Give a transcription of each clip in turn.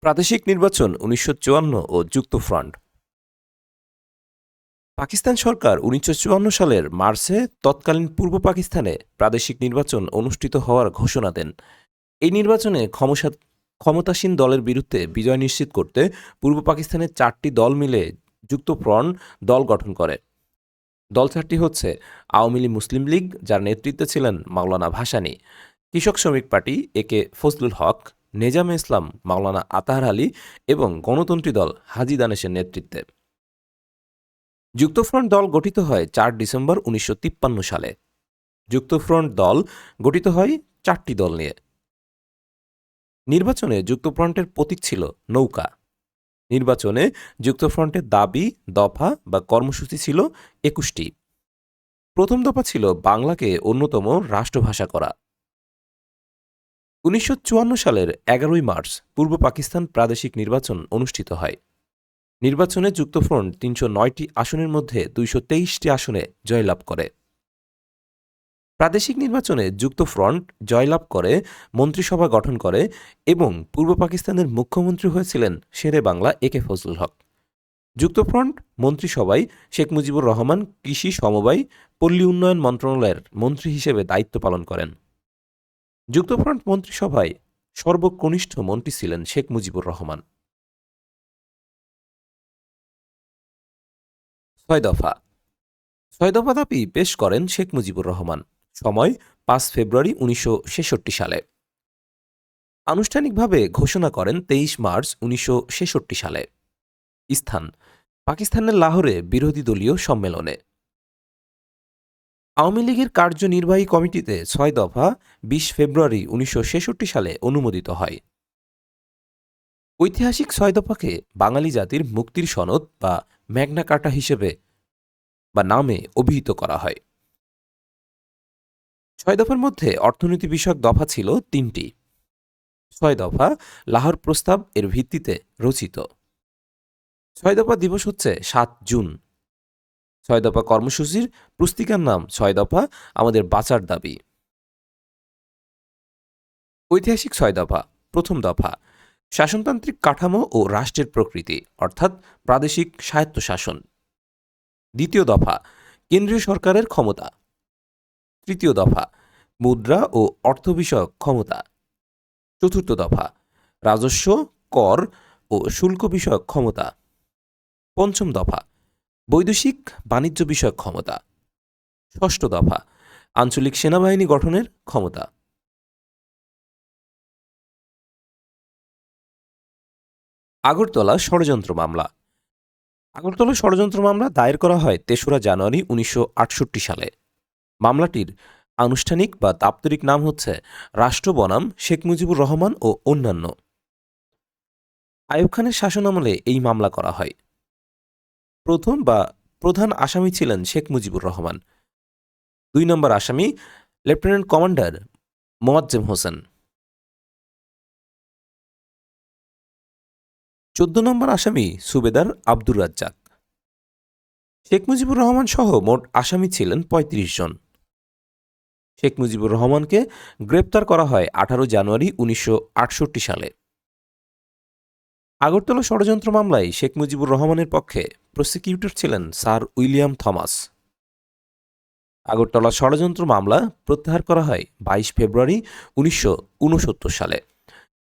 প্রাদেশিক নির্বাচন উনিশশো চুয়ান্ন ও যুক্তফ্রন্ট পাকিস্তান সরকার উনিশশো চুয়ান্ন সালের মার্চে তৎকালীন পূর্ব পাকিস্তানে প্রাদেশিক নির্বাচন অনুষ্ঠিত হওয়ার ঘোষণা দেন। এই নির্বাচনে ক্ষমসা- ক্ষমতাসীন দলের বিরুদ্ধে বিজয় নিশ্চিত করতে পূর্ব পাকিস্তানের চারটি দল মিলে যুক্তফ্রন্ট দল গঠন করে। দল চারটি হচ্ছে আওয়ামী লীগ মুসলিম লীগ, যার নেতৃত্বে ছিলেন মাওলানা ভাসানী, কৃষক শ্রমিক পার্টি একে ফজলুল হক নেজামে ইসলাম, মাওলানা আতাহার আলী এবং গণতন্ত্রী দল হাজি দানেশের নেতৃত্বে। যুক্তফ্রন্ট দল গঠিত হয় চার ডিসেম্বর উনিশশো তিপ্পান্ন সালে। যুক্তফ্রন্ট দল গঠিত হয় চারটি দল নিয়ে। নির্বাচনে যুক্তফ্রন্টের প্রতীক ছিল নৌকা। নির্বাচনে যুক্তফ্রন্টের দাবি, দফা বা কর্মসূচি ছিল একুশটি। প্রথম দফা ছিল বাংলাকে অন্যতম রাষ্ট্রভাষা করা। উনিশশো চুয়ান্ন সালের এগারোই মার্চ পূর্ব পাকিস্তান প্রাদেশিক নির্বাচন অনুষ্ঠিত হয়। নির্বাচনে যুক্তফ্রন্ট তিনশো নয়টি আসনের মধ্যে দুইশো তেইশটি আসনে জয়লাভ করে। প্রাদেশিক নির্বাচনে যুক্তফ্রন্ট জয়লাভ করে, মন্ত্রিসভা গঠন করে এবং পূর্ব পাকিস্তানের মুখ্যমন্ত্রী হয়েছিলেন শেরে বাংলা এ কে ফজলুল হক। যুক্তফ্রন্ট মন্ত্রিসভায় শেখ মুজিবুর রহমান কৃষি সমবায়, পল্লী উন্নয়ন মন্ত্রণালয়ের মন্ত্রী হিসেবে দায়িত্ব পালন করেন। যুক্তফ্রন্ট মন্ত্রিসভায় সর্বকনিষ্ঠ মন্ত্রী ছিলেন শেখ মুজিবুর রহমান। ছয় দফা। ছয় দফা দাবি পেশ করেন শেখ মুজিবুর রহমান। সময় পাঁচ ফেব্রুয়ারি উনিশশো ছেষট্টি সালে। আনুষ্ঠানিকভাবে ঘোষণা করেন তেইশ মার্চ উনিশশো ছেষট্টি সালে। স্থান, পাকিস্তানের লাহোরে বিরোধী দলীয় সম্মেলনে। আওয়ামী লীগের কার্যনির্বাহী কমিটিতে ছয় দফা বিশ ফেব্রুয়ারি উনিশশো ছেষট্টি সালে অনুমোদিত হয়। ঐতিহাসিক ছয় দফাকে বাঙালি জাতির মুক্তির সনদ বা ম্যাগনা কার্টা হিসেবে বা নামে অভিহিত করা হয়। ছয় দফার মধ্যে অর্থনীতি বিষয়ক দফা ছিল তিনটি। ছয় দফা লাহোর প্রস্তাব এর ভিত্তিতে রচিত। ছয় দফা দিবস হচ্ছে সাত জুন। ছয় দফা কর্মসূচির পুস্তিকার নাম ছয় দফা আমাদের বাঁচার দাবি। ঐতিহাসিক ছয় দফা, প্রথম দফা, শাসনতান্ত্রিক কাঠামো ও রাষ্ট্রের প্রকৃতি, অর্থাৎ প্রাদেশিক স্বায়ত্তশাসন। দ্বিতীয় দফা, কেন্দ্রীয় সরকারের ক্ষমতা। তৃতীয় দফা, মুদ্রা ও অর্থ বিষয়ক ক্ষমতা। চতুর্থ দফা, রাজস্ব, কর ও শুল্ক বিষয়ক ক্ষমতা। পঞ্চম দফা বৈদেশিক বাণিজ্য বিষয়ক ক্ষমতা। ষষ্ঠ দফা, আঞ্চলিক সেনাবাহিনী গঠনের ক্ষমতা। আগরতলা ষড়যন্ত্র মামলা। আগরতলা ষড়যন্ত্র মামলা দায়ের করা হয় তেসরা জানুয়ারি উনিশশো আটষট্টি সালে। মামলাটির আনুষ্ঠানিক বা দাপ্তরিক নাম হচ্ছে রাষ্ট্র বনাম শেখ মুজিবুর রহমান ও অন্যান্য। আয়ুব খানের শাসনামলে এই মামলা করা হয়। প্রথম বা প্রধান আসামি ছিলেন শেখ মুজিবুর রহমান। দুই নম্বর আসামি লেফটেন্যান্ট কমান্ডার মোয়াজ্জেম হোসেন। চোদ্দ নম্বর আসামি সুবেদার আব্দুর রাজ্জাক। শেখ মুজিবুর রহমান সহ মোট আসামি ছিলেন ৩৫ জন। শেখ মুজিবুর রহমানকে গ্রেপ্তার করা হয় আঠারো জানুয়ারি উনিশশো আটষট্টি সালে। আগরতলা ষড়যন্ত্র মামলায় শেখ মুজিবুর রহমানের পক্ষে প্রসিকিউটর ছিলেন স্যার উইলিয়াম থমাস। আগরতলা ষড়যন্ত্র মামলা প্রত্যাহার করা হয় বাইশ ফেব্রুয়ারি উনিশশো ঊনসত্তর সালে।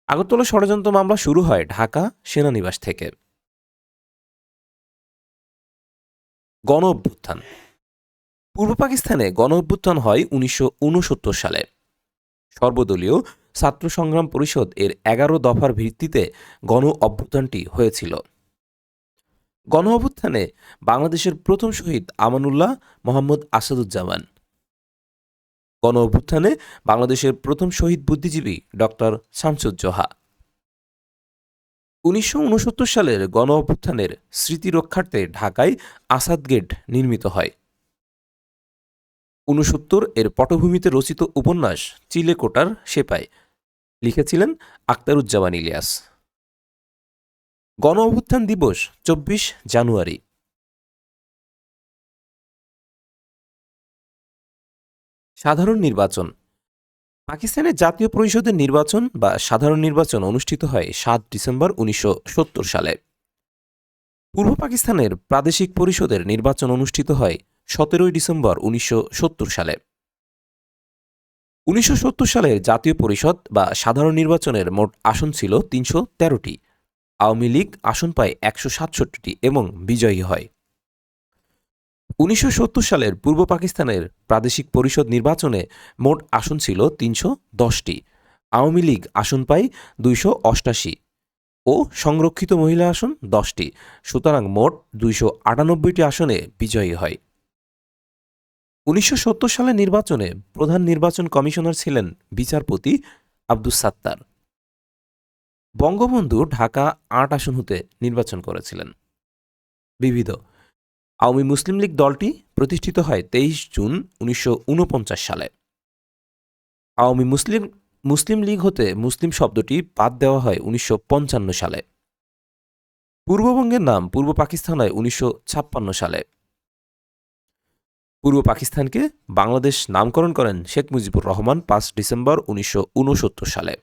আগরতলা ষড়যন্ত্র মামলা শুরু হয় ঢাকা সেনানিবাস থেকে। গণ অভ্যুত্থান পূর্ব পাকিস্তানে গণ অভ্যুত্থান হয় উনিশশো উনসত্তর সালে। সর্বদলীয় ছাত্র সংগ্রাম পরিষদ এর এগারো দফার ভিত্তিতে গণ অভ্যুত্থানটি হয়েছিল। গণ অভ্যুত্থানে বাংলাদেশের প্রথম শহীদ আমানুল্লাহ মোহাম্মদ আসাদুজ্জামান। গণ অভ্যুত্থানে বাংলাদেশের প্রথম শহীদ বুদ্ধিজীবী ডক্টর শামসুজ্জোহা উনিশশো উনসত্তর সালের গণ অভ্যুত্থানের স্মৃতি রক্ষার্থে ঢাকায় আসাদ গেট নির্মিত হয়। ঊনসত্তর এর পটভূমিতে রচিত উপন্যাস চিলেকোটার সেপাই লিখেছিলেন আক্তারুজ্জামান ইলিয়াস। গণ অভ্যুত্থান দিবস, চব্বিশ জানুয়ারি। সাধারণ নির্বাচন। পাকিস্তানের জাতীয় পরিষদের নির্বাচন বা সাধারণ নির্বাচন অনুষ্ঠিত হয় সাত ডিসেম্বর উনিশশো সত্তর সালে। পূর্ব পাকিস্তানের প্রাদেশিক পরিষদের নির্বাচন অনুষ্ঠিত হয় সতেরোই ডিসেম্বর উনিশশো সত্তর সালে। উনিশশো সত্তর সালের জাতীয় পরিষদ বা সাধারণ নির্বাচনের মোট আসন ছিল তিনশো তেরোটি। আওয়ামী লীগ আসন পায় একশো সাতষট্টিটি এবং বিজয়ী হয়। উনিশশো সত্তর সালের পূর্ব পাকিস্তানের প্রাদেশিক পরিষদ নির্বাচনে মোট আসন ছিল তিনশো দশটি। আওয়ামী লীগ আসন পায় দুইশো অষ্টাশি ও সংরক্ষিত মহিলা আসন দশটি। সুতরাং মোট দুইশো আটানব্বইটি আসনে বিজয়ী হয়। উনিশশো সালের নির্বাচনে প্রধান নির্বাচন কমিশনার ছিলেন বিচারপতি আব্দুস সাত্তার। বঙ্গবন্ধু ঢাকা আট আসন হতে নির্বাচন করেছিলেন। বিবিধ। আওয়ামী মুসলিম লীগ দলটি প্রতিষ্ঠিত হয় তেইশ জুন উনিশশো ঊনপঞ্চাশ সালে। আওয়ামী মুসলিম মুসলিম লীগ হতে মুসলিম শব্দটি বাদ দেওয়া হয় উনিশশো পঞ্চান্ন সালে। পূর্ববঙ্গের নাম পূর্ব পাকিস্তান হয় উনিশশো সালে। পূর্ব পাকিস্তানকে বাংলাদেশ নামকরণ করেন শেখ মুজিবুর রহমান পাঁচ ডিসেম্বর উনিশশো উনসত্তর সালে।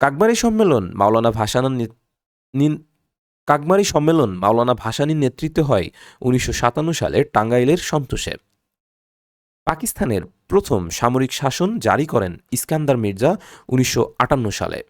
কাকবারি সম্মেলন মাওলানা ভাসানার কাকমারি সম্মেলন মাওলানা ভাসানীর নেতৃত্বে হয় উনিশশো সালে টাঙ্গাইলের সন্তোষে। পাকিস্তানের প্রথম সামরিক শাসন জারি করেন ইস্কান্দার মির্জা উনিশশো আটান্ন সালে।